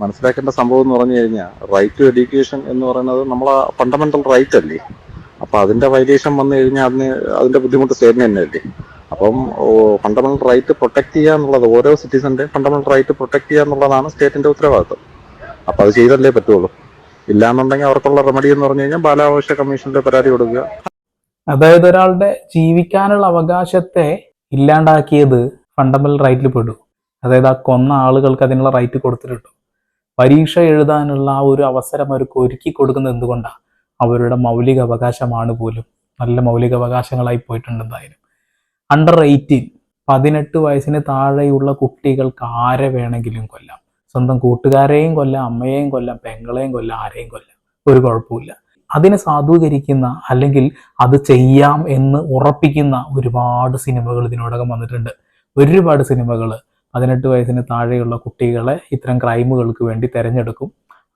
മനസ്സിലാക്കേണ്ട സംഭവം എന്ന് പറഞ്ഞു കഴിഞ്ഞാൽ റൈറ്റ് ടു എഡ്യൂക്കേഷൻ എന്ന് പറയുന്നത് നമ്മളെ ഫണ്ടമെന്റൽ റൈറ്റ് അല്ലേ? അപ്പൊ അതിന്റെ വൈലേഷൻ വന്നു കഴിഞ്ഞാൽ അതിന് അതിന്റെ ബുദ്ധിമുട്ട് സ്റ്റേറ്റിന് തന്നെ അല്ലേ? അപ്പം ഫണ്ടമെന്റൽ റൈറ്റ് പ്രൊട്ടക്ട് ചെയ്യുക എന്നുള്ളത് ഓരോ സിറ്റിസന്റെ ഫണ്ടമെന്റൽ റൈറ്റ് പ്രൊട്ടക്ട് ചെയ്യുക എന്നുള്ളതാണ് സ്റ്റേറ്റിന്റെ ഉത്തരവാദിത്വം. അപ്പൊ അത് ചെയ്തല്ലേ പറ്റുള്ളൂ. ഇല്ലാന്നുണ്ടെങ്കിൽ അവർക്കുള്ള റെമഡി എന്ന് പറഞ്ഞു കഴിഞ്ഞാൽ ബാലാവകാശ കമ്മീഷനിൽ പരാതി കൊടുക്കുക. അതായത് ഒരാളുടെ ജീവിക്കാനുള്ള അവകാശത്തെ ഇല്ലാണ്ടാക്കിയത് ഫണ്ടമെന്റൽ റൈറ്റിൽ പെടും. അതായത് ആ കൊന്ന ആളുകൾക്ക് അതിനുള്ള റൈറ്റ് കൊടുത്തിട്ടുണ്ട് പരീക്ഷ എഴുതാനുള്ള ആ ഒരു അവസരം അവർക്ക് ഒരുക്കി കൊടുക്കുന്നത് എന്തുകൊണ്ടാണ് അവരുടെ മൗലിക അവകാശമാണ് പോലും. നല്ല മൗലിക അവകാശങ്ങളായി പോയിട്ടുണ്ട് എന്തായാലും. അണ്ടർ എയ്റ്റീൻ പതിനെട്ട് വയസ്സിന് താഴെയുള്ള കുട്ടികൾക്ക് ആരെ വേണമെങ്കിലും കൊല്ലാം. സ്വന്തം കൂട്ടുകാരെയും കൊല്ലാം അമ്മയെയും കൊല്ലാം പെങ്ങളെയും കൊല്ലാം ആരെയും കൊല്ലാം. ഒരു കുഴപ്പമില്ല അതിനെ സാധൂകരിക്കുന്ന അല്ലെങ്കിൽ അത് ചെയ്യാം എന്ന് ഉറപ്പിക്കുന്ന ഒരുപാട് സിനിമകൾ ഇതിനോടകം വന്നിട്ടുണ്ട്. ഒരുപാട് സിനിമകൾ പതിനെട്ട് വയസ്സിന് താഴെയുള്ള കുട്ടികളെ ഇത്തരം ക്രൈമുകൾക്ക് വേണ്ടി തിരഞ്ഞെടുക്കും.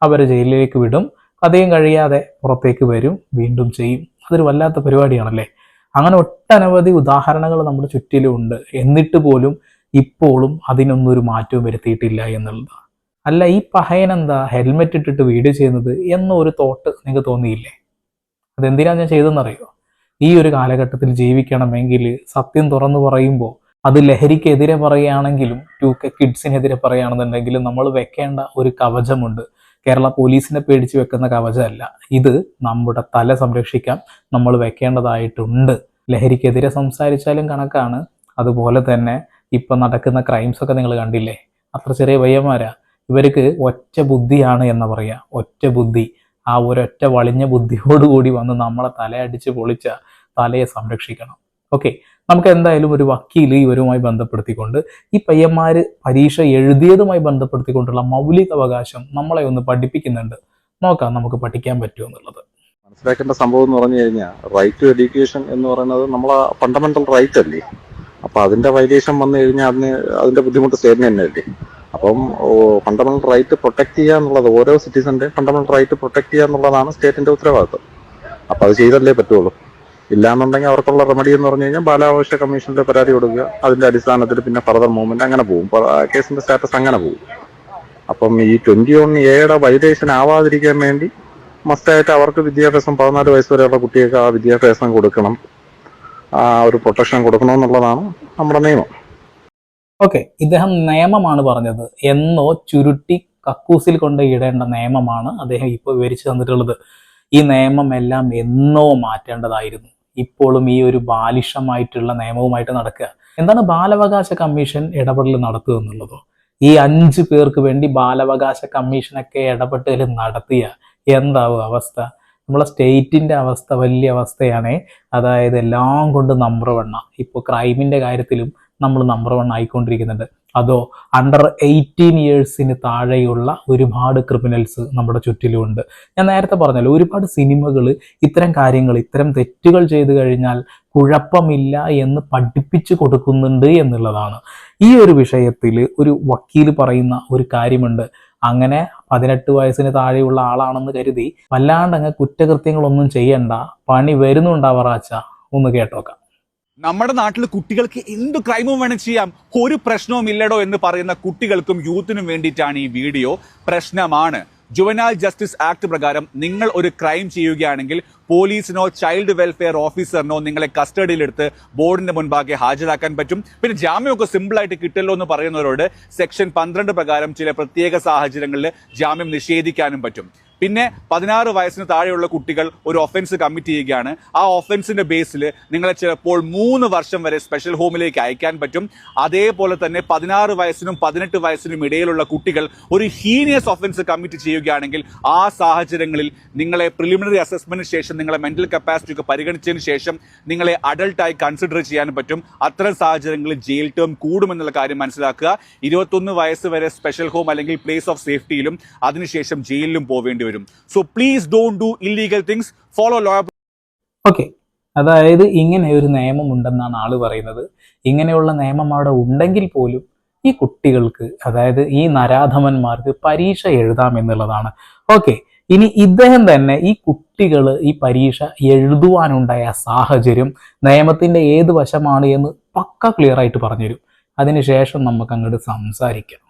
അവരെ ജയിലിലേക്ക് വിടും. കഥയും കഴിയാതെ പുറത്തേക്ക് വരും വീണ്ടും ചെയ്യും. അതൊരു വല്ലാത്ത പരിപാടിയാണല്ലേ? അങ്ങനെ ഒട്ടനവധി ഉദാഹരണങ്ങൾ നമ്മുടെ ചുറ്റിലുമുണ്ട് എന്നിട്ട് പോലും ഇപ്പോഴും അതിനൊന്നും ഒരു മാറ്റവും വരുത്തിയിട്ടില്ല എന്നുള്ളത്. അല്ല ഈ പഹയനെന്താ ഹെൽമെറ്റ് ഇട്ടിട്ട് വീട് ചെയ്യുന്നത് എന്നൊരു തോട്ട് നിങ്ങൾക്ക് തോന്നിയില്ലേ? അതെന്തിനാ ഞാൻ ചെയ്തെന്നറിയോ ഈ ഒരു കാലഘട്ടത്തിൽ ജീവിക്കണമെങ്കിൽ സത്യം തുറന്നു പറയുമ്പോൾ അത് ലഹരിക്കെതിരെ പറയുകയാണെങ്കിലും ടു കെ കിഡ്സിനെതിരെ പറയുകയാണെന്നുണ്ടെങ്കിലും നമ്മൾ വെക്കേണ്ട ഒരു കവചമുണ്ട്. കേരള പോലീസിനെ പേടിച്ച് വെക്കുന്ന കവചമല്ല. ഇത് നമ്മുടെ തല സംരക്ഷിക്കാൻ നമ്മൾ വെക്കേണ്ടതായിട്ടുണ്ട്. ലഹരിക്കെതിരെ സംസാരിച്ചാലും കണക്കാണ്. അതുപോലെ തന്നെ ഇപ്പം നടക്കുന്ന ക്രൈംസ് ഒക്കെ നിങ്ങൾ കണ്ടില്ലേ? അത്ര ചെറിയ പയ്യന്മാരാ. ഇവർക്ക് ഒറ്റ ബുദ്ധിയാണ് എന്ന് പറയാ. ഒറ്റ ബുദ്ധി. ആ ഒരൊറ്റ വളിഞ്ഞ ബുദ്ധിയോടുകൂടി വന്ന് നമ്മളെ തലയടിച്ച് പൊളിച്ച തലയെ സംരക്ഷിക്കണം. ഓക്കെ നമുക്ക് എന്തായാലും ഒരു വക്കീൽ ഇവരുമായി ബന്ധപ്പെടുത്തിക്കൊണ്ട് ഈ പയ്യന്മാര് പരീക്ഷ എഴുതിയതുമായി ബന്ധപ്പെടുത്തിക്കൊണ്ടുള്ള മൗലിക അവകാശം നമ്മളെ ഒന്ന് പഠിപ്പിക്കുന്നുണ്ട്. നോക്കാം നമുക്ക് പഠിക്കാൻ പറ്റുമോ എന്നുള്ളത്. മനസ്സിലാക്കേണ്ട സംഭവം എന്ന് പറഞ്ഞു കഴിഞ്ഞാൽ റൈറ്റ് ടു എഡ്യൂക്കേഷൻ എന്ന് പറയുന്നത് നമ്മളെ ഫണ്ടമെന്റൽ റൈറ്റ് അല്ലേ? അപ്പൊ അതിന്റെ വൈലേഷൻ വന്നു കഴിഞ്ഞാൽ അതിന് അതിന്റെ ബുദ്ധിമുട്ട് സ്റ്റേറ്റിന് തന്നെ അല്ലേ? അപ്പം ഫണ്ടമെന്റൽ റൈറ്റ് പ്രൊട്ടക്ട് ചെയ്യുക എന്നുള്ളത് ഓരോ സിറ്റിസന്റെ ഫണ്ടമെന്റൽ റൈറ്റ് പ്രൊട്ടക്ട് ചെയ്യുക എന്നുള്ളതാണ് സ്റ്റേറ്റിന്റെ ഉത്തരവാദിത്വം. അപ്പൊ അത് ചെയ്തല്ലേ പറ്റുള്ളൂ? ഇല്ലാന്നുണ്ടെങ്കിൽ അവർക്കുള്ള റെമഡി എന്ന് പറഞ്ഞു കഴിഞ്ഞാൽ ബാലാവകാശ കമ്മീഷനിൽ പരാതി കൊടുക്കുക. അതിന്റെ അടിസ്ഥാനത്തിൽ പിന്നെ ഫർദർ മൂവ്മെന്റ് അങ്ങനെ പോകും. കേസിന്റെ സ്റ്റാറ്റസ് അങ്ങനെ പോകും. അപ്പം ഈ ട്വന്റി വൺ എയുടെ വൈലേഷൻ ആവാതിരിക്കാൻ വേണ്ടി മസ്റ്റായിട്ട് അവർക്ക് വിദ്യാഭ്യാസം പതിനാല് വയസ്സ് വരെയുള്ള കുട്ടികൾക്ക് ആ വിദ്യാഭ്യാസം കൊടുക്കണം. ആ ഒരു പ്രൊട്ടക്ഷൻ കൊടുക്കണമെന്നുള്ളതാണ് നമ്മുടെ നിയമം. ഓക്കെ ഇദ്ദേഹം നിയമമാണ് പറഞ്ഞത്. എന്നോ ചുരുട്ടി കക്കൂസിൽ കൊണ്ട് ഇടേണ്ട നിയമമാണ് അദ്ദേഹം ഇപ്പോൾ വിവരിച്ചു തന്നിട്ടുള്ളത്. ഈ നിയമം എല്ലാം എന്നോ മാറ്റേണ്ടതായിരുന്നു. ഇപ്പോഴും ഈ ഒരു ബാലിഷമായിട്ടുള്ള നിയമവുമായിട്ട് നടക്കുക. എന്താണ് ബാലാവകാശ കമ്മീഷൻ ഇടപെടൽ നടത്തുക എന്നുള്ളതോ? ഈ അഞ്ച് പേർക്ക് വേണ്ടി ബാലാവകാശ കമ്മീഷനൊക്കെ ഇടപെട്ടൽ നടത്തിയ എന്താവും അവസ്ഥ? നമ്മളെ സ്റ്റേറ്റിന്റെ അവസ്ഥ വലിയ അവസ്ഥയാണ്. അതായത് എല്ലാം കൊണ്ട് നമ്പർ വണ്ണ ഇപ്പോൾ ക്രൈമിന്റെ കാര്യത്തിലും നമ്മൾ നമ്പർ വൺ ആയിക്കൊണ്ടിരിക്കുന്നുണ്ട്. അതോ അണ്ടർ എയ്റ്റീൻ ഇയേഴ്സിന് താഴെയുള്ള ഒരുപാട് ക്രിമിനൽസ് നമ്മുടെ ചുറ്റിലുമുണ്ട് ഞാൻ നേരത്തെ പറഞ്ഞല്ലോ ഒരുപാട് സിനിമകൾ ഇത്തരം കാര്യങ്ങൾ ഇത്തരം തെറ്റുകൾ ചെയ്തു കഴിഞ്ഞാൽ കുഴപ്പമില്ല എന്ന് പഠിപ്പിച്ചു കൊടുക്കുന്നുണ്ട് എന്നുള്ളതാണ്. ഈ ഒരു വിഷയത്തിൽ ഒരു വക്കീൽ പറയുന്ന ഒരു കാര്യമുണ്ട്. അങ്ങനെ പതിനെട്ട് വയസ്സിന് താഴെയുള്ള ആളാണെന്ന് കരുതി വല്ലാണ്ട് അങ്ങ് കുറ്റകൃത്യങ്ങളൊന്നും ചെയ്യണ്ട പണി വരുന്നുണ്ടാവറാച്ച ഒന്ന് കേട്ടോക്കാം. നമ്മുടെ നാട്ടിൽ കുട്ടികൾക്ക് എന്ത് ക്രൈമും വേണം ചെയ്യാം? ഒരു പ്രശ്നവും ഇല്ലടോ എന്ന് പറയുന്ന കുട്ടികൾക്കും യൂത്തിനും വേണ്ടിയിട്ടാണ് ഈ വീഡിയോ പ്രശ്നമാണ്. ജുവനാൽ ജസ്റ്റിസ് ആക്ട് പ്രകാരം നിങ്ങൾ ഒരു ക്രൈം ചെയ്യുകയാണെങ്കിൽ പോലീസിനോ ചൈൽഡ് വെൽഫെയർ ഓഫീസറിനോ നിങ്ങളെ കസ്റ്റഡിയിലെടുത്ത് ബോർഡിന്റെ മുൻപാകെ ഹാജരാക്കാൻ പറ്റും. പിന്നെ ജാമ്യമൊക്കെ സിമ്പിളായിട്ട് കിട്ടല്ലോ എന്ന് പറയുന്നവരോട് സെക്ഷൻ പന്ത്രണ്ട് പ്രകാരം ചില പ്രത്യേക സാഹചര്യങ്ങളിൽ ജാമ്യം നിഷേധിക്കാനും പറ്റും. പിന്നെ പതിനാറ് വയസ്സിന് താഴെയുള്ള കുട്ടികൾ ഒരു ഒഫൻസ് കമ്മിറ്റ് ചെയ്യുകയാണ്. ആ ഒഫൻസിന്റെ ബേസിൽ നിങ്ങളെ ചിലപ്പോൾ മൂന്ന് വർഷം വരെ സ്പെഷ്യൽ ഹോമിലേക്ക് അയക്കാൻ പറ്റും. അതേപോലെ തന്നെ പതിനാറ് വയസ്സിനും പതിനെട്ട് വയസ്സിനും ഇടയിലുള്ള കുട്ടികൾ ഒരു ഹീനിയസ് ഒഫൻസ് കമ്മിറ്റ് ചെയ്യുകയാണെങ്കിൽ ആ സാഹചര്യങ്ങളിൽ നിങ്ങളെ പ്രിലിമിനറി അസസ്മെന്റിന് ശേഷം നിങ്ങളെ മെന്റൽ കപ്പാസിറ്റി ഒക്കെ പരിഗണിച്ചതിന് ശേഷം നിങ്ങളെ അഡൾട്ടായി കൺസിഡർ ചെയ്യാൻ പറ്റും. അത്തരം സാഹചര്യങ്ങളിൽ ജയിൽ ടേം കൂടുമെന്നുള്ള കാര്യം മനസ്സിലാക്കുക. ഇരുപത്തൊന്ന് വയസ്സ് വരെ സ്പെഷ്യൽ ഹോം അല്ലെങ്കിൽ പ്ലേസ് ഓഫ് സേഫ്റ്റിയിലും അതിനുശേഷം ജയിലിലും പോവേണ്ടി so please don't do illegal things follow law okay അതായത് ഇങ്ങനെ ഒരു നിയമം ഉണ്ടെന്നാണ് ആൾ പറയുന്നത്. ഇങ്ങനെയുള്ള നിയമം അവിടെ ഉണ്ടെങ്കിൽ പോലും ഈ കുട്ടികൾക്ക് അതായത് ഈ നരാധമന്മാർക്ക് പരീക്ഷ എഴുതാം എന്നുള്ളതാണ്. ഓക്കെ ഇനി ഇദ്ദേഹം തന്നെ ഈ കുട്ടികൾ ഈ പരീക്ഷ എഴുതുവാനുണ്ടായ സാഹചര്യം നിയമത്തിന്റെ ഏത് വശമാണ് എന്ന് പക്ക ക്ലിയർ ആയിട്ട് പറഞ്ഞുതരും. അതിനുശേഷം നമുക്ക് അങ്ങോട്ട് സംസാരിക്കാം.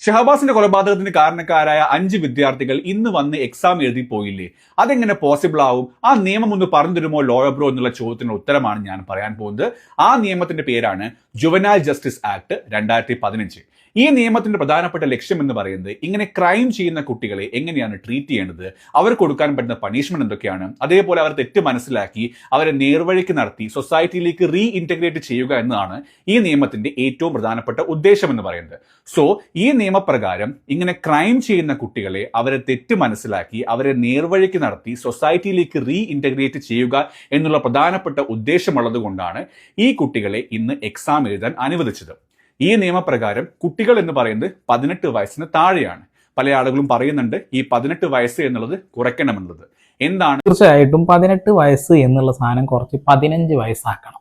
ഷഹബാസിന്റെ കൊലപാതകത്തിന് കാരണക്കാരായ അഞ്ച് വിദ്യാർത്ഥികൾ ഇന്ന് വന്ന് എക്സാം എഴുതി പോയില്ലേ? അതെങ്ങനെ പോസിബിൾ ആവും? ആ നിയമം ഒന്ന് പറഞ്ഞു തരുമോ ലോയർ ബ്രോ എന്നുള്ള ചോദ്യത്തിന് ഉത്തരമാണ് ഞാൻ പറയാൻ പോകുന്നത്. ആ നിയമത്തിന്റെ പേരാണ് ജുവനാൽ ജസ്റ്റിസ് ആക്ട് രണ്ടായിരത്തി പതിനഞ്ച്. ഈ നിയമത്തിന്റെ പ്രധാനപ്പെട്ട ലക്ഷ്യം എന്ന് പറയുന്നത് ഇങ്ങനെ ക്രൈം ചെയ്യുന്ന കുട്ടികളെ എങ്ങനെയാണ് ട്രീറ്റ് ചെയ്യേണ്ടത്? അവർ കൊടുക്കാൻ പറ്റുന്ന പണിഷ്മെന്റ് എന്തൊക്കെയാണ്? അതേപോലെ അവർ തെറ്റ് മനസ്സിലാക്കി അവരെ നേർവഴിക്ക് നടത്തി സൊസൈറ്റിയിലേക്ക് റീ ഇന്റഗ്രേറ്റ് ചെയ്യുക എന്നതാണ് ഈ നിയമത്തിന്റെ ഏറ്റവും പ്രധാനപ്പെട്ട ഉദ്ദേശം എന്ന് പറയുന്നത്. സോ ഈ നിയമപ്രകാരം ഇങ്ങനെ ക്രൈം ചെയ്യുന്ന കുട്ടികളെ അവരെ തെറ്റ് മനസ്സിലാക്കി അവരെ നേർവഴിക്ക് നടത്തി സൊസൈറ്റിയിലേക്ക് റീ ഇന്റഗ്രേറ്റ് ചെയ്യുക എന്നുള്ള പ്രധാനപ്പെട്ട ഉദ്ദേശമുള്ളത് കൊണ്ടാണ് ഈ കുട്ടികളെ ഇന്ന് എക്സാം എഴുതാൻ അനുവദിച്ചത്. ഈ നിയമപ്രകാരം കുട്ടികൾ എന്ന് പറയുന്നത് പതിനെട്ട് വയസ്സിന് താഴെയാണ്. പല ആളുകളും പറയുന്നുണ്ട് ഈ പതിനെട്ട് വയസ്സ് എന്നുള്ളത് കുറയ്ക്കണമെന്നുള്ളത്. എന്താണ്? തീർച്ചയായിട്ടും പതിനെട്ട് വയസ്സ് എന്നുള്ള സാധനം കുറച്ച് പതിനഞ്ച് വയസ്സാക്കണം.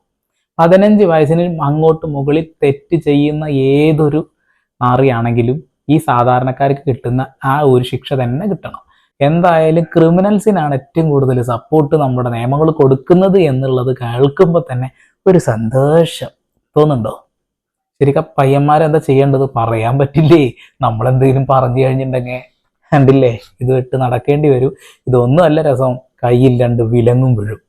പതിനഞ്ച് വയസ്സിന് അങ്ങോട്ട് മുകളിൽ തെറ്റ് ചെയ്യുന്ന ഏതൊരു നാറിയാണെങ്കിലും ഈ സാധാരണക്കാർക്ക് കിട്ടുന്ന ആ ഒരു ശിക്ഷ തന്നെ കിട്ടണം. എന്തായാലും ക്രിമിനൽസിനാണ് ഏറ്റവും കൂടുതൽ സപ്പോർട്ട് നമ്മുടെ നിയമങ്ങൾ കൊടുക്കുന്നത് എന്നുള്ളത് കേൾക്കുമ്പോൾ തന്നെ ഒരു സന്തോഷം തോന്നുന്നുണ്ടോ? ശരിക്കും പയ്യന്മാരെന്താ ചെയ്യേണ്ടത്? പറയാൻ പറ്റില്ലേ? നമ്മളെന്തെങ്കിലും പറഞ്ഞു കഴിഞ്ഞിട്ടുണ്ടെങ്കിൽ കണ്ടില്ലേ? ഇത് വിട്ട് നടക്കേണ്ടി വരും. ഇതൊന്നും അല്ല രസം. കയ്യിൽ രണ്ട് വിലങ്ങും വീഴും.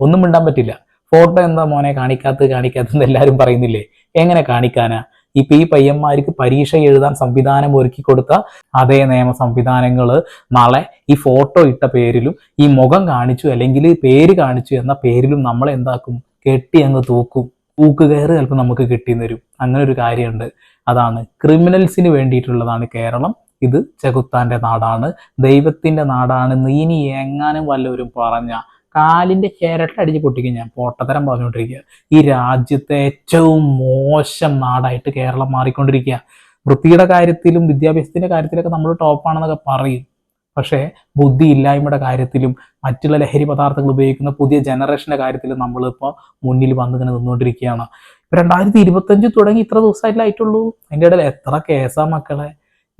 ഒന്നും മിണ്ടാൻ പറ്റില്ല. ഫോട്ടോ എന്താ മോനെ കാണിക്കാത്തത്? കാണിക്കാത്തത് എല്ലാവരും പറയുന്നില്ലേ? എങ്ങനെ കാണിക്കാനാ? ഇപ്പൊ ഈ പയ്യന്മാർക്ക് പരീക്ഷ എഴുതാൻ സംവിധാനം ഒരുക്കി കൊടുത്ത അതേ നിയമ സംവിധാനങ്ങൾ നാളെ ഈ ഫോട്ടോ ഇട്ട പേരിലും ഈ മുഖം കാണിച്ചു അല്ലെങ്കിൽ പേര് കാണിച്ചു എന്ന പേരിലും നമ്മൾ എന്താക്കും കെട്ടി അങ്ങ് തൂക്കും. തൂക്കുകയറ് ചിലപ്പോൾ നമുക്ക് കിട്ടിയെന്ന് വരും. അങ്ങനെ ഒരു കാര്യമുണ്ട്. അതാണ് ക്രിമിനൽസിന് വേണ്ടിയിട്ടുള്ളതാണ് കേരളം. ഇത് ചെകുത്താന്റെ നാടാണ്. ദൈവത്തിന്റെ നാടാണ് നീനി എങ്ങാനും വല്ലവരും പറഞ്ഞ കാലിന്റെ ചിരട്ട അടിച്ച് പൊട്ടിക്കും ഞാൻ. പൊട്ടത്തരം പറഞ്ഞുകൊണ്ടിരിക്കുക. ഈ രാജ്യത്തെ ഏറ്റവും മോശം നാടായിട്ട് കേരളം മാറിക്കൊണ്ടിരിക്കുക. വൃത്തിയുടെ കാര്യത്തിലും വിദ്യാഭ്യാസത്തിന്റെ കാര്യത്തിലൊക്കെ നമ്മൾ ടോപ്പാണെന്നൊക്കെ പറയും. പക്ഷേ ബുദ്ധി ഇല്ലായ്മയുടെ കാര്യത്തിലും മറ്റുള്ള ലഹരി പദാർത്ഥങ്ങൾ ഉപയോഗിക്കുന്ന പുതിയ ജനറേഷന്റെ കാര്യത്തിലും നമ്മളിപ്പോൾ മുന്നിൽ വന്ന് ഇങ്ങനെ നിന്നുകൊണ്ടിരിക്കുകയാണ്. ഇപ്പൊ രണ്ടായിരത്തി ഇരുപത്തഞ്ച് തുടങ്ങി ഇത്ര ദിവസമായിട്ടില്ല ആയിട്ടുള്ളൂ. അതിന്റെ ഇടയിൽ എത്ര കേസാ മക്കളെ?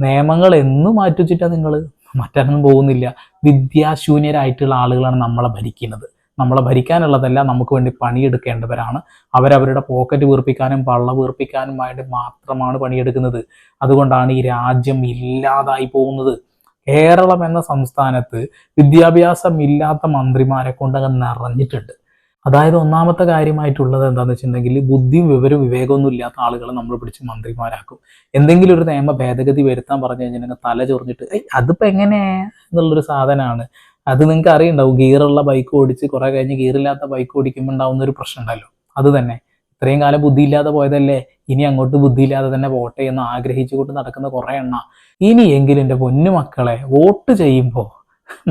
നിയമങ്ങൾ എന്ന് മാറ്റി വെച്ചിട്ടാ നിങ്ങൾ മറ്റൊന്നും പോകുന്നില്ല. വിദ്യാശൂന്യരായിട്ടുള്ള ആളുകളാണ് നമ്മളെ ഭരിക്കുന്നത്. നമ്മളെ ഭരിക്കാനുള്ളതല്ല നമുക്ക് വേണ്ടി പണിയെടുക്കേണ്ടവരാണ്. അവരവരുടെ പോക്കറ്റ് വീർപ്പിക്കാനും പള്ള വേണ്ടി മാത്രമാണ് പണിയെടുക്കുന്നത്. അതുകൊണ്ടാണ് ഈ രാജ്യം ഇല്ലാതായി പോകുന്നത്. കേരളം എന്ന സംസ്ഥാനത്ത് വിദ്യാഭ്യാസം ഇല്ലാത്ത മന്ത്രിമാരെ കൊണ്ട് നിറഞ്ഞിട്ടുണ്ട്. അതായത് ഒന്നാമത്തെ കാര്യമായിട്ടുള്ളത് എന്താണെന്ന് വെച്ചിട്ടുണ്ടെങ്കിൽ ബുദ്ധിയും വിവരവും വിവേകമൊന്നും ഇല്ലാത്ത ആളുകളെ നമ്മൾ പിടിച്ച് മന്ത്രിമാരാക്കും. എന്തെങ്കിലും ഒരു നിയമ ഭേദഗതി വരുത്താൻ പറഞ്ഞു കഴിഞ്ഞിട്ടുണ്ടെങ്കിൽ തല ചൊറിഞ്ഞിട്ട് ഏയ് അതിപ്പോൾ എങ്ങനെ? എന്നുള്ളൊരു സാധനമാണ്. അത് നിങ്ങൾക്ക് അറിയുണ്ടാവും ഗിയറുള്ള ബൈക്ക് ഓടിച്ച് കുറെ കഴിഞ്ഞ് ഗിയറില്ലാത്ത ബൈക്ക് ഓടിക്കുമ്പോൾ ഉണ്ടാവുന്ന ഒരു പ്രശ്നം ഉണ്ടല്ലോ. അത് തന്നെ. ഇത്രയും കാലം ബുദ്ധിയില്ലാതെ പോയതല്ലേ? ഇനി അങ്ങോട്ട് ബുദ്ധിയില്ലാതെ തന്നെ പോട്ടെ എന്ന് ആഗ്രഹിച്ചുകൊണ്ട് നടക്കുന്ന കുറേ എണ്ണ. ഇനിയെങ്കിലും എന്റെ പൊന്നു മക്കളെ വോട്ട് ചെയ്യുമ്പോൾ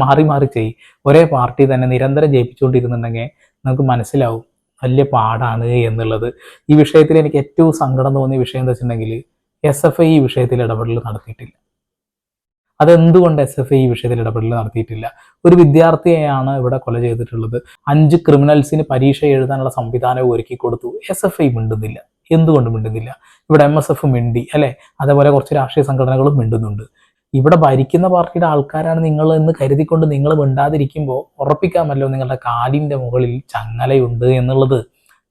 മാറി മാറി ചെയ്യും. ഒരേ പാർട്ടി തന്നെ നിരന്തരം ജയിപ്പിച്ചുകൊണ്ടിരുന്നുണ്ടെങ്കിൽ നമുക്ക് മനസ്സിലാവും വലിയ പാടാണ് എന്നുള്ളത്. ഈ വിഷയത്തിൽ എനിക്ക് ഏറ്റവും സങ്കടം തോന്നിയ വിഷയം എന്താ വെച്ചിട്ടുണ്ടെങ്കിൽ എസ് എഫ് ഐ ഈ വിഷയത്തിൽ ഇടപെടൽ നടത്തിയിട്ടില്ല. അതെന്തുകൊണ്ട് എസ് എഫ് ഐ ഈ വിഷയത്തിൽ ഇടപെടൽ നടത്തിയിട്ടില്ല? ഒരു വിദ്യാർത്ഥിയെയാണ് ഇവിടെ കൊല ചെയ്തിട്ടുള്ളത്. അഞ്ച് ക്രിമിനൽസിന് പരീക്ഷ എഴുതാനുള്ള സംവിധാനം ഒരുക്കി കൊടുത്തു. എസ് എഫ് ഐ മിണ്ടുന്നില്ല. എന്തുകൊണ്ട് മിണ്ടുന്നില്ല? ഇവിടെ എം എസ് എഫ് മിണ്ടി അല്ലെ? അതേപോലെ കുറച്ച് രാഷ്ട്രീയ സംഘടനകളും മിണ്ടുന്നുണ്ട്. ഇവിടെ ഭരിക്കുന്ന പാർട്ടിയുടെ ആൾക്കാരാണ് നിങ്ങൾ എന്ന് കരുതിക്കൊണ്ട് നിങ്ങൾ മിണ്ടാതിരിക്കുമ്പോൾ ഉറപ്പിക്കാമല്ലോ നിങ്ങളുടെ കാലിന്റെ മുകളിൽ ചങ്ങലയുണ്ട് എന്നുള്ളത്.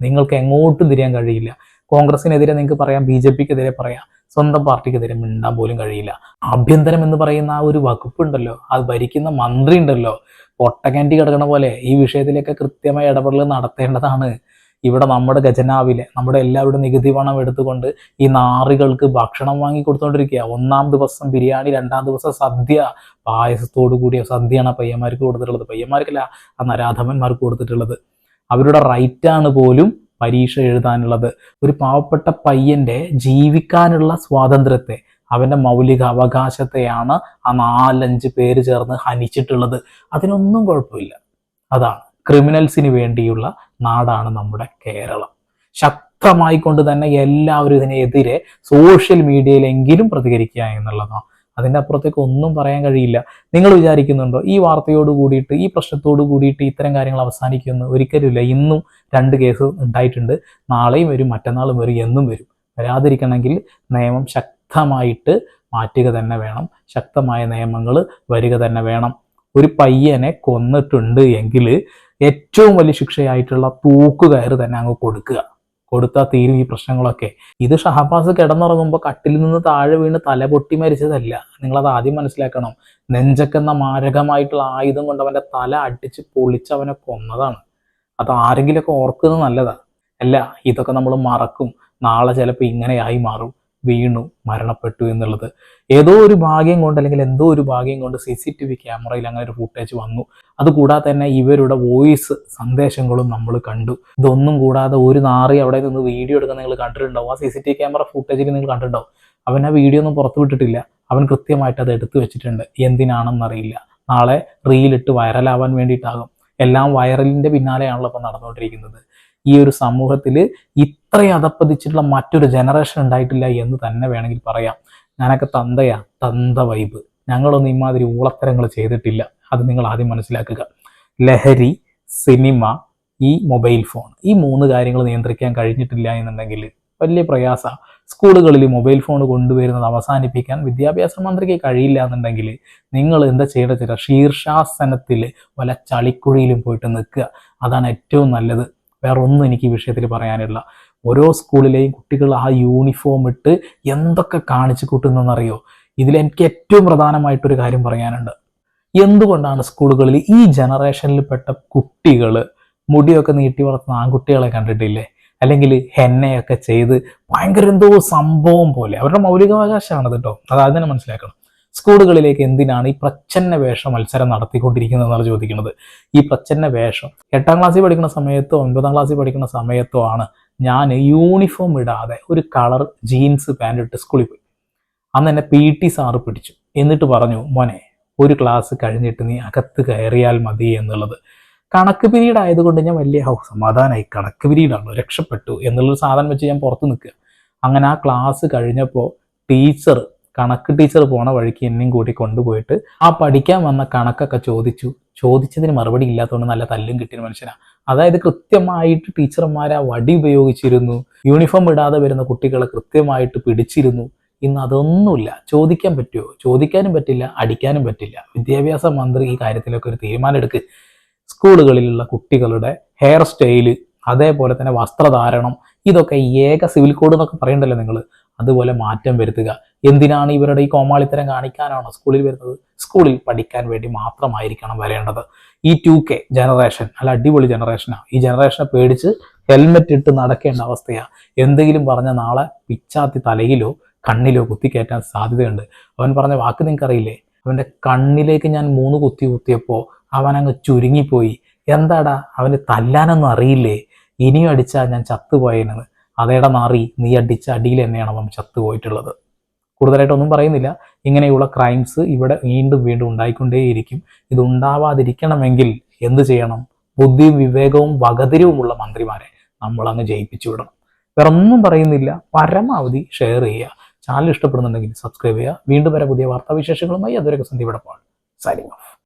നിങ്ങൾക്ക് എങ്ങോട്ടും തിരിയാൻ കഴിയില്ല. കോൺഗ്രസിനെതിരെ നിങ്ങൾക്ക് പറയാം ബി ജെ പിക്കെതിരെ പറയാം. സ്വന്തം പാർട്ടിക്കെതിരെ മിണ്ടാൻ പോലും കഴിയില്ല. ആഭ്യന്തരം എന്ന് പറയുന്ന ആ ഒരു വകുപ്പ് ഉണ്ടല്ലോ അത് ഭരിക്കുന്ന മന്ത്രി ഉണ്ടല്ലോ പൊട്ടക്കാന്റി കിടക്കണ പോലെ ഈ വിഷയത്തിലൊക്കെ കൃത്യമായ ഇടപെടൽ നടത്തേണ്ടതാണ്. ഇവിടെ നമ്മുടെ ഖജനാവിലെ നമ്മുടെ എല്ലാവരുടെ നികുതി പണം എടുത്തുകൊണ്ട് ഈ നാറികൾക്ക് ഭക്ഷണം വാങ്ങി കൊടുത്തോണ്ടിരിക്കുക. ഒന്നാം ദിവസം ബിരിയാണി രണ്ടാം ദിവസം സദ്യ. പായസത്തോടു കൂടിയ സദ്യയാണ് പയ്യന്മാർക്ക് കൊടുത്തിട്ടുള്ളത്. പയ്യന്മാർക്കല്ല ആ നരാധമന്മാർക്ക് കൊടുത്തിട്ടുള്ളത്. അവരുടെ റൈറ്റാണ് പോലും പരീക്ഷ എഴുതാനുള്ളത്. ഒരു പാവപ്പെട്ട പയ്യന്റെ ജീവിക്കാനുള്ള സ്വാതന്ത്ര്യത്തെ അവന്റെ മൗലിക അവകാശത്തെയാണ് ആ നാലഞ്ച് പേര് ചേർന്ന് ഹനിച്ചിട്ടുള്ളത്. അതിനൊന്നും കുഴപ്പമില്ല. അതാണ് ക്രിമിനൽസിന് വേണ്ടിയുള്ള നാടാണ് നമ്മുടെ കേരളം. ശക്തമായിക്കൊണ്ട് തന്നെ എല്ലാവരും ഇതിനെതിരെ സോഷ്യൽ മീഡിയയിലെങ്കിലും പ്രതികരിക്കുക എന്നുള്ളതാണ്. അതിന്റെ അപ്പുറത്തേക്ക് ഒന്നും പറയാൻ കഴിയില്ല. നിങ്ങൾ വിചാരിക്കുന്നുണ്ടോ ഈ വാർത്തയോട് കൂടിയിട്ട് ഈ പ്രശ്നത്തോട് കൂടിയിട്ട് ഇത്തരം കാര്യങ്ങൾ അവസാനിക്കുമെന്ന് ഒരിക്കലുമില്ല. ഇന്നും രണ്ട് കേസ് ഉണ്ടായിട്ടുണ്ട്. നാളെയും വരും മറ്റന്നാളും വരും എന്നും വരും. വരാതിരിക്കണമെങ്കിൽ നിയമം ശക്തമായിട്ട് മാറ്റുക തന്നെ വേണം. ശക്തമായ നിയമങ്ങൾ വരിക തന്നെ വേണം. ഒരു പയ്യനെ കൊന്നിട്ടുണ്ട് എങ്കിൽ ഏറ്റവും വലിയ ശിക്ഷയായിട്ടുള്ള തൂക്കുകയറ് തന്നെ അങ്ങ് കൊടുക്കുക. കൊടുത്താൽ തീരും ഈ പ്രശ്നങ്ങളൊക്കെ. ഇത് ഷഹബാസ് കിടന്നുറങ്ങുമ്പോൾ കട്ടിൽ നിന്ന് താഴെ വീണ് തല പൊട്ടി മരിച്ചതല്ല. നിങ്ങളത് ആദ്യം മനസ്സിലാക്കണം. നെഞ്ചക്കെന്ന മാരകമായിട്ടുള്ള ആയുധം കൊണ്ട് അവന്റെ തല അടിച്ച് പൊളിച്ച് അവനെ കൊന്നതാണ്. അത് ആരെങ്കിലുമൊക്കെ ഓർക്കുന്നത് നല്ലതാണ് അല്ല ഇതൊക്കെ നമ്മൾ മറക്കും. നാളെ ചിലപ്പോൾ ഇങ്ങനെയായി മാറും. വീണു മരണപ്പെട്ടു എന്നുള്ളത്. ഏതോ ഒരു ഭാഗ്യം കൊണ്ട് അല്ലെങ്കിൽ എന്തോ ഒരു ഭാഗ്യം കൊണ്ട് സി സി ടി വി ക്യാമറയിൽ അങ്ങനെ ഒരു ഫുട്ടേജ് വന്നു. അതുകൂടാതെ തന്നെ ഇവരുടെ വോയിസ് സന്ദേശങ്ങളും നമ്മൾ കണ്ടു. ഇതൊന്നും കൂടാതെ ഒരു നാറി അവിടെ നിന്ന് വീഡിയോ എടുക്കാൻ നിങ്ങൾ കണ്ടിട്ടുണ്ടാവും. ആ C C T V camera ഫുട്ടേജിൽ നിങ്ങൾ കണ്ടിട്ടുണ്ടാവും. അവൻ ആ വീഡിയോ ഒന്നും പുറത്തു വിട്ടിട്ടില്ല. അവൻ കൃത്യമായിട്ട് അത് എടുത്തു വെച്ചിട്ടുണ്ട്. എന്തിനാണെന്നറിയില്ല നാളെ റീലിട്ട് വൈറലാവാൻ വേണ്ടിയിട്ടാകും. എല്ലാം വൈറലിന്റെ പിന്നാലെയാണല്ലോ ഇപ്പം നടന്നുകൊണ്ടിരിക്കുന്നത്. ഈ ഒരു സമൂഹത്തിൽ ഇത്രയും അതപ്പതിച്ചിട്ടുള്ള മറ്റൊരു ജനറേഷൻ ഉണ്ടായിട്ടില്ല എന്ന് തന്നെ വേണമെങ്കിൽ പറയാം. ഞാനൊക്കെ തന്തയാ തന്ത വൈബ് ഞങ്ങളൊന്നും ഇമാതിരി ഊളത്തരങ്ങൾ ചെയ്തിട്ടില്ല. അത് നിങ്ങൾ ആദ്യം മനസ്സിലാക്കുക. ലഹരി സിനിമ ഈ മൊബൈൽ ഫോൺ ഈ മൂന്ന് കാര്യങ്ങൾ നിയന്ത്രിക്കാൻ കഴിഞ്ഞിട്ടില്ല എന്നുണ്ടെങ്കിൽ വലിയ പ്രയാസ. സ്കൂളുകളിൽ മൊബൈൽ ഫോൺ കൊണ്ടുവരുന്നത് അവസാനിപ്പിക്കാൻ വിദ്യാഭ്യാസ മന്ത്രിക്ക് കഴിയില്ല എന്നുണ്ടെങ്കിൽ നിങ്ങൾ എന്താ ചെയ്യേണ്ട ചില ശീർഷാസനത്തിൽ വല ചളിക്കുഴിയിലും പോയിട്ട് നിൽക്കുക. അതാണ് ഏറ്റവും നല്ലത്. വേറെ ഒന്നും എനിക്ക് ഈ വിഷയത്തിൽ പറയാനില്ല. ഓരോ സ്കൂളിലെയും കുട്ടികൾ ആ യൂണിഫോം ഇട്ട് എന്തൊക്കെ കാണിച്ചു കൂട്ടുന്നതെന്നറിയോ? ഇതിൽ എനിക്ക് ഏറ്റവും പ്രധാനമായിട്ടൊരു കാര്യം പറയാനുണ്ട്. എന്തുകൊണ്ടാണ് സ്കൂളുകളിൽ ഈ ജനറേഷനിൽപ്പെട്ട കുട്ടികൾ മുടിയൊക്കെ നീട്ടി വളർത്തുന്ന ആൺകുട്ടികളെ കണ്ടിട്ടില്ലേ? അല്ലെങ്കിൽ ഹെന്നയൊക്കെ ചെയ്ത് ഭയങ്കര എന്തോ സംഭവം പോലെ. അവരുടെ മൗലികാവകാശമാണ് കേട്ടോ അത് ആദ്യം തന്നെ മനസ്സിലാക്കണം. സ്കൂളുകളിലേക്ക് എന്തിനാണ് ഈ പ്രച്ഛന്ന വേഷം മത്സരം നടത്തിക്കൊണ്ടിരിക്കുന്നത് എന്നാണ് ചോദിക്കുന്നത്. ഈ പ്രച്ഛന്ന വേഷം എട്ടാം ക്ലാസ്സിൽ പഠിക്കുന്ന സമയത്തോ ഒൻപതാം ക്ലാസ്സിൽ പഠിക്കുന്ന സമയത്തോ ആണ് ഞാൻ യൂണിഫോം ഇടാതെ ഒരു കളർ ജീൻസ് പാന്റ് ഇട്ട് സ്കൂളിൽ പോയി. അന്ന് എന്നെ പി ടി സാറ് പിടിച്ചു. എന്നിട്ട് പറഞ്ഞു മോനെ ഒരു ക്ലാസ് കഴിഞ്ഞിട്ട് നീ അകത്ത് കയറിയാൽ മതി എന്നുള്ളത്. കണക്ക് പിരീഡ് ആയതുകൊണ്ട് ഞാൻ വലിയ ഹൗ സമാധാനമായി കണക്ക് പിരീഡാണ് രക്ഷപ്പെട്ടു എന്നുള്ളൊരു സാധനം വെച്ച് ഞാൻ പുറത്ത് നിൽക്കുക. അങ്ങനെ ആ ക്ലാസ് കഴിഞ്ഞപ്പോൾ ടീച്ചർ കണക്ക് ടീച്ചർ പോണ വഴിക്ക് എന്നെയും കൂടി കൊണ്ടുപോയിട്ട് ആ പഠിക്കാൻ വന്ന കണക്കൊക്കെ ചോദിച്ചു. ചോദിച്ചതിന് മറുപടി ഇല്ലാത്തതുകൊണ്ട് നല്ല തല്ലും കിട്ടിയ മനുഷ്യനാണ് അതായത് കൃത്യമായിട്ട് ടീച്ചർമാർ ആ വടി ഉപയോഗിച്ചിരുന്നു. യൂണിഫോം ഇടാതെ വരുന്ന കുട്ടികളെ കൃത്യമായിട്ട് പിടിച്ചിരുന്നു. ഇന്ന് അതൊന്നുമില്ല. ചോദിക്കാൻ പറ്റുമോ ചോദിക്കാനും പറ്റില്ല അടിക്കാനും പറ്റില്ല. വിദ്യാഭ്യാസ മന്ത്രി ഈ കാര്യത്തിലൊക്കെ ഒരു തീരുമാനം എടുക്ക്. സ്കൂളുകളിലുള്ള കുട്ടികളുടെ ഹെയർ സ്റ്റൈൽ അതേപോലെ തന്നെ വസ്ത്രധാരണം ഇതൊക്കെ ഏക സിവിൽ കോഡ് എന്നൊക്കെ പറയണ്ടല്ലോ നിങ്ങൾ അതുപോലെ മാറ്റം വരുത്തുക. എന്തിനാണ് ഇവരുടെ ഈ കോമാളിത്തരം കാണിക്കാനാണോ സ്കൂളിൽ വരുന്നത്? സ്കൂളിൽ പഠിക്കാൻ വേണ്ടി മാത്രമായിരിക്കണം വരേണ്ടത്. ഈ ടു കെ ജനറേഷൻ അല്ല അടിപൊളി ജനറേഷനാണ് ഈ ജനറേഷനെ പേടിച്ച് ഹെൽമെറ്റ് ഇട്ട് നടക്കേണ്ട അവസ്ഥയാണ് എന്തെങ്കിലും പറഞ്ഞ നാളെ പിച്ചാത്തി തലയിലോ കണ്ണിലോ കുത്തിക്കയറ്റാൻ സാധ്യതയുണ്ട്. അവൻ പറഞ്ഞ വാക്ക് നിങ്ങൾക്കറിയില്ലേ? അവന്റെ കണ്ണിലേക്ക് ഞാൻ മൂന്ന് കുത്തി കുത്തിയപ്പോൾ അവൻ അങ്ങ് ചുരുങ്ങിപ്പോയി. എന്താടാ? അവന് തല്ലാനൊന്നും അറിയില്ലേ? ഇനിയും അടിച്ചാൽ ഞാൻ ചത്തുപോയെന്ന് അതേടെ മാറി നീ അടിച്ച അടിയിൽ തന്നെയാണ് അവൻ ചത്തുപോയിട്ടുള്ളത്. കൂടുതലായിട്ടൊന്നും പറയുന്നില്ല. ഇങ്ങനെയുള്ള ക്രൈംസ് ഇവിടെ വീണ്ടും വീണ്ടും ഉണ്ടായിക്കൊണ്ടേയിരിക്കും. ഇത് ഉണ്ടാവാതിരിക്കണമെങ്കിൽ എന്ത് ചെയ്യണം? ബുദ്ധിയും വിവേകവും വകതിരിവുമുള്ള മന്ത്രിമാരെ നമ്മൾ അങ്ങ് ജയിപ്പിച്ചു വിടണം. വേറെ ഒന്നും പറയുന്നില്ല. പരമാവധി ഷെയർ ചെയ്യുക. ചാനൽ ഇഷ്ടപ്പെടുന്നുണ്ടെങ്കിൽ സബ്സ്ക്രൈബ് ചെയ്യുക. വീണ്ടും വരെ പുതിയ വാർത്താവിശേഷങ്ങളുമായി. അതുവരെ സന്ധി വിടപ്പാണ് സൈനിങ് ഓഫ്